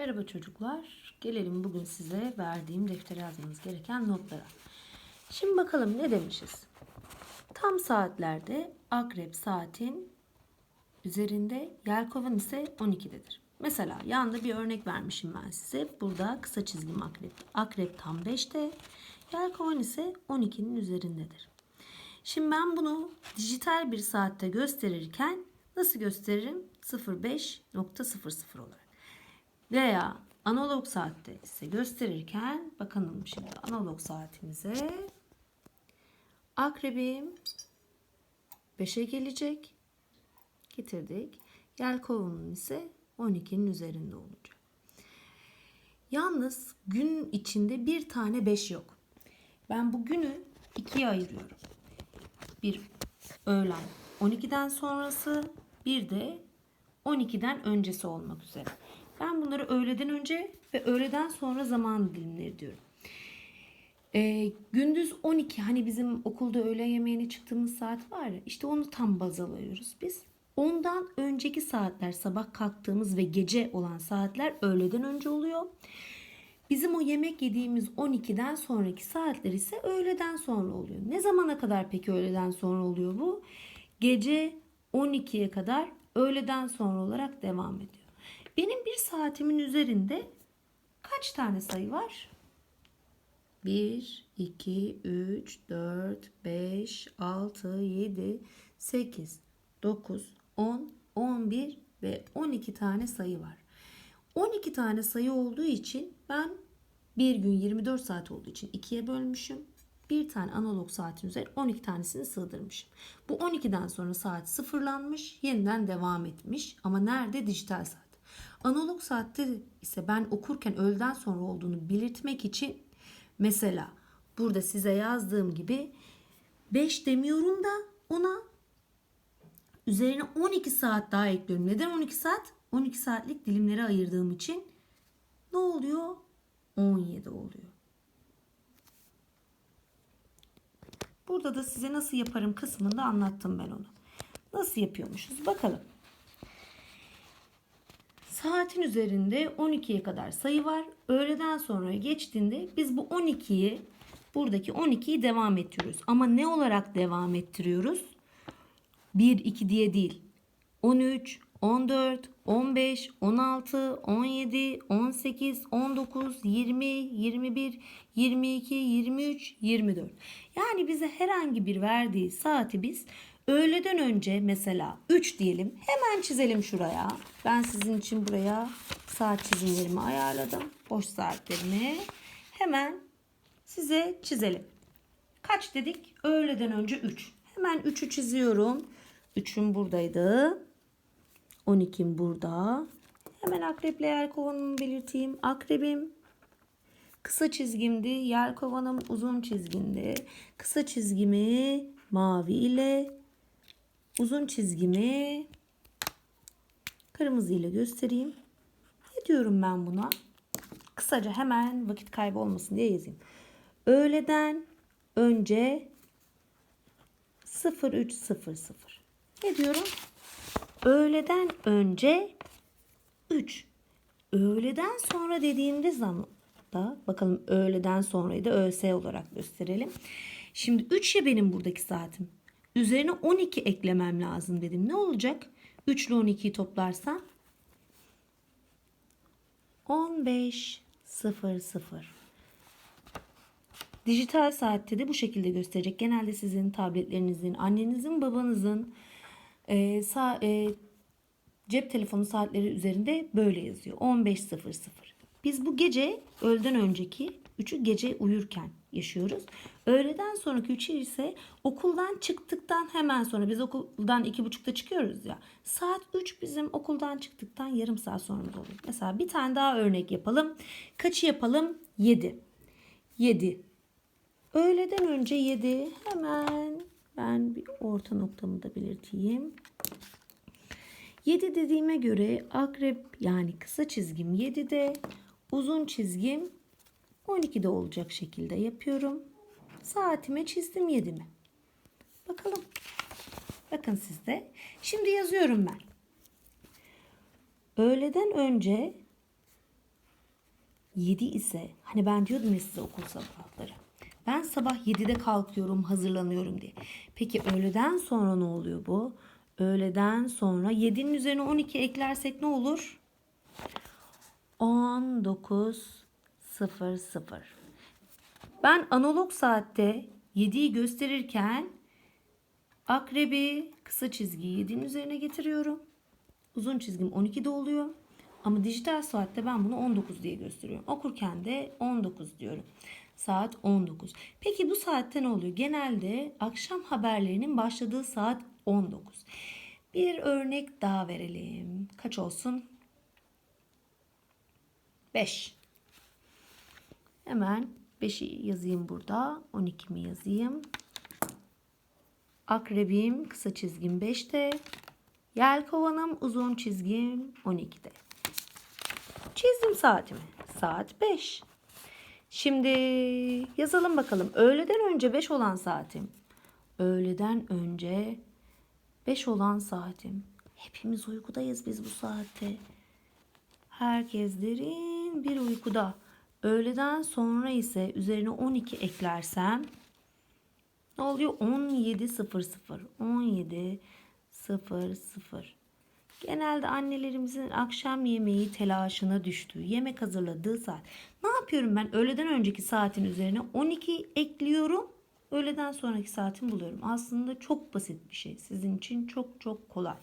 Merhaba çocuklar. Gelelim bugün size verdiğim deftere yazmanız gereken notlara. Şimdi bakalım ne demişiz? Tam saatlerde akrep saatin üzerinde, yelkovan ise 12'dedir. Mesela yanında bir örnek vermişim ben size. Burada kısa çizgim akrep. Akrep tam 5'te, yelkovan ise 12'nin üzerindedir. Şimdi ben bunu dijital bir saatte gösterirken nasıl gösteririm? 05.00 olarak. Veya analog saatte ise gösterirken bakalım şimdi analog saatimize akrebim 5'e gelecek. Getirdik. Yelkova'nın ise 12'nin üzerinde olacak. Yalnız gün içinde bir tane 5 yok. Ben bu günü ikiye ayırıyorum. Bir öğlen 12'den sonrası bir de 12'den öncesi olmak üzere. Ben bunları öğleden önce ve öğleden sonra zaman dilimleri diyorum. Ee, gündüz 12 hani bizim okulda öğle yemeğine çıktığımız saat var ya işte onu tam baz alıyoruz biz. Ondan önceki saatler sabah kalktığımız ve gece olan saatler öğleden önce oluyor. Bizim o yemek yediğimiz 12'den sonraki saatler ise öğleden sonra oluyor. Ne zamana kadar peki öğleden sonra oluyor bu? Gece 12'ye kadar öğleden sonra olarak devam ediyor. Benim bir saatimin üzerinde kaç tane sayı var? 1, 2, 3, 4, 5, 6, 7, 8, 9, 10, 11 ve 12 tane sayı var. 12 tane sayı olduğu için ben bir gün 24 saat olduğu için ikiye bölmüşüm. Bir tane analog saatin üzerine 12 tanesini sığdırmışım. Bu 12'den sonra saat sıfırlanmış, yeniden devam etmiş. Ama nerede? Dijital saat. Analog saatte ise ben okurken öğleden sonra olduğunu belirtmek için mesela burada size yazdığım gibi 5 demiyorum da ona üzerine 12 saat daha ekliyorum. Neden 12 saat? 12 saatlik dilimlere ayırdığım için ne oluyor? 17 oluyor. Burada da size nasıl yaparım kısmında anlattım ben onu. Nasıl yapıyormuşuz? Bakalım. Saatin üzerinde 12'ye kadar sayı var. Öğleden sonra geçtiğinde biz bu 12'yi buradaki 12'yi devam ettiriyoruz. Ama ne olarak devam ettiriyoruz? 1 2 diye değil. 13, 14, 15, 16, 17, 18, 19, 20, 21, 22, 23, 24. Yani bize herhangi bir verdiği saati biz öğleden önce mesela 3 diyelim. Hemen çizelim şuraya. Ben sizin için buraya saat çizimlerimi ayarladım. Boş saatlerimi. Hemen size çizelim. Kaç dedik? Öğleden önce 3. Hemen 3'ü çiziyorum. 3'üm buradaydı. 12'm burada. Hemen akreple yer kovanımı belirteyim. Akrebim kısa çizgimdi. Yer kovanım uzun çizgimdi. Kısa çizgimi mavi ile uzun çizgimi kırmızı ile göstereyim. Ne diyorum ben buna? Kısaca hemen vakit kaybı olmasın diye yazayım. Öğleden önce 0300. Ne diyorum? Öğleden önce 3. Öğleden sonra dediğimde zaman da bakalım öğleden sonrayı da ÖS olarak gösterelim. Şimdi 3 ya benim buradaki saatim. Üzerine 12 eklemem lazım dedim. Ne olacak? 3 ile 12'yi toplarsam 15 00. Dijital saatte de bu şekilde gösterecek. Genelde sizin tabletlerinizin, annenizin, babanızın e, sa, e, cep telefonu saatleri üzerinde böyle yazıyor. 15.00. Biz bu gece öğleden önceki 3'ü gece uyurken yaşıyoruz. Öğleden sonraki 3'ü ise okuldan çıktıktan hemen sonra biz okuldan 2.30'da çıkıyoruz ya. Saat 3 bizim okuldan çıktıktan yarım saat sonra oluyor. Mesela bir tane daha örnek yapalım. Kaçı yapalım? 7. 7. Öğleden önce 7. Hemen ben bir orta noktamı da belirteyim. 7 dediğime göre akrep yani kısa çizgim 7'de, uzun çizgim 12'de olacak şekilde yapıyorum. Saatime çizdim 7'mi. Bakalım. Bakın sizde. Şimdi yazıyorum ben. Öğleden önce 7 ise hani ben diyordum ya size okul sabahları. Ben sabah 7'de kalkıyorum, hazırlanıyorum diye. Peki öğleden sonra ne oluyor bu? Öğleden sonra 7'nin üzerine 12 eklersek ne olur? 19.00. Ben analog saatte 7'yi gösterirken akrebi kısa çizgiyi 7'nin üzerine getiriyorum. Uzun çizgim 12'de oluyor. Ama dijital saatte ben bunu 19 diye gösteriyorum. Okurken de 19 diyorum. Saat 19. Peki bu saatte ne oluyor? Genelde akşam haberlerinin başladığı saat 19. Bir örnek daha verelim. Kaç olsun? 5. Hemen 5'i yazayım burada. 12 mi yazayım? Akrebim kısa çizgim 5'te. Yelkovanım uzun çizgim 12'de. Çizdim saatimi. Saat 5. Şimdi yazalım bakalım. Öğleden önce 5 olan saatim. Öğleden önce 5 olan saatim. Hepimiz uykudayız biz bu saatte. Herkes derin bir uykuda. Öğleden sonra ise üzerine 12 eklersem ne oluyor? 17.00. 17.00. Genelde annelerimizin akşam yemeği telaşına düştüğü, yemek hazırladığı saat. Ne yapıyorum ben? Öğleden önceki saatin üzerine 12 ekliyorum. Öğleden sonraki saatimi buluyorum. Aslında çok basit bir şey. Sizin için çok çok kolay.